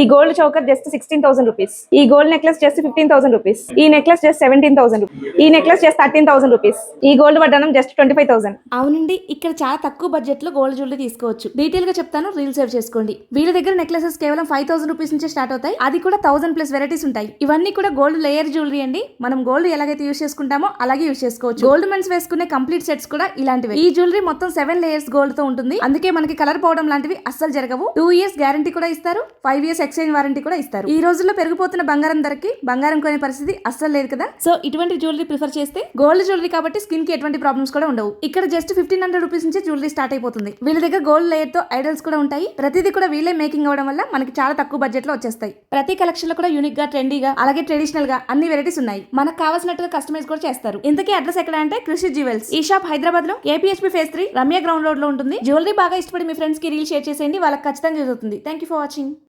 ఈ gold choker just sixteen thousand rupees ఈ gold necklace just fifteen thousand rupees ఈ necklace just seventeen thousand ఈ necklace just thirteen thousand rupees ఈ gold వడ్డానం just twenty five thousand అవునండి ఇక్కడ చాలా తక్కువ బడ్జెట్లో గోల్డ్ జ్యువెలరీ తీసుకోవచ్చు. డీటెయిల్గా చెప్తాను రీల్ సేవ్ చేసుకోండి. వీళ్ళ దగ్గర నెక్లెసెస్ కేవలం ఫైవ్ థౌసండ్ రూపీస్ నుంచి స్టార్ట్ అవుతాయి. అది కూడా థౌసండ్ ప్లస్ వెరైటీస్ ఉంటాయి. ఇవన్నీ కూడా గోల్డ్ లేయర్ జ్యువెలరీ అండి. మనం గోల్డ్ ఎలాగైతే యూస్ చేసుకుంటామో అలాగే యూస్ చేసుకోవచ్చు. గోల్డ్ మెన్స్ వేసుకునే కంప్లీట్ సెట్స్ కూడా ఇలాంటివి. ఈ జ్యువెలరీ మొత్తం సెవెన్ లేయర్స్ గోల్డ్తో ఉంటుంది. అందుకే మనకి కలర్ పోవడం లాంటివి అస్సలు జరగవు. టూ ఇయర్స్ గ్యారంటీ కూడా ఇస్తారు. ఫైవ్ ఇయర్స్ ఎక్స్చేంజ్ వారంటీ కూడా ఇస్తారు. ఈ రోజుల్లో పెరిగిపోతున్న బంగారం ధరకి బంగారం కొనే పరిస్థితి అస్సలు లేదు కదా? సో ఇటువంటి జ్యువెలరీ ప్రిఫర్ చేస్తే గోల్డ్ జ్యువెలరీ కాబట్టి స్కిన్కి ఎటువంటి ప్రాబ్లమ్స్ కూడా ఉండవు. ఇక్కడ జస్ట్ ఫిఫ్టీన్ హండ్రెడ్ రూపీస్ నుంచి జ్యువెలరీ స్టార్ట్ అయిపోతుంది. వీళ్ళ దగ్గర గోల్డ్ లేయర్తో ఐడల్స్ కూడా ఉంటాయి. ప్రతిదీ కూడా వీళ్ళే మేకింగ్ అవ్వడం వల్ల మనకి చాలా తక్కువ బడ్జెట్లో వచ్చేస్తాయి. ప్రతి కలెక్షన్లో కూడా యూనిక్గా ట్రెండీగా అలాగే ట్రెడిషనల్గా అన్ని వెరైటీస్ ఉన్నాయి. మనకు కావాల్సినట్టుగా కస్టమైజ్ కూడా చేస్తారు. ఇంతకీ అడ్రస్ ఎక్కడ అంటే కృషి జ్యువెల్స్ ఈ షాప్ హైదరాబాద్లో APSP phase three Ramya ground రోడ్లో ఉంటుంది. జ్యువెలరీ బాగా ఇష్టపడి మీ ఫ్రెండ్స్కి రీల్ షేర్ చేసేయండి. వాళ్ళకి ఖచ్చితంగా యూజ్ అవుతుంది థ్యాంక్ యూ ఫర్ వాచింగ్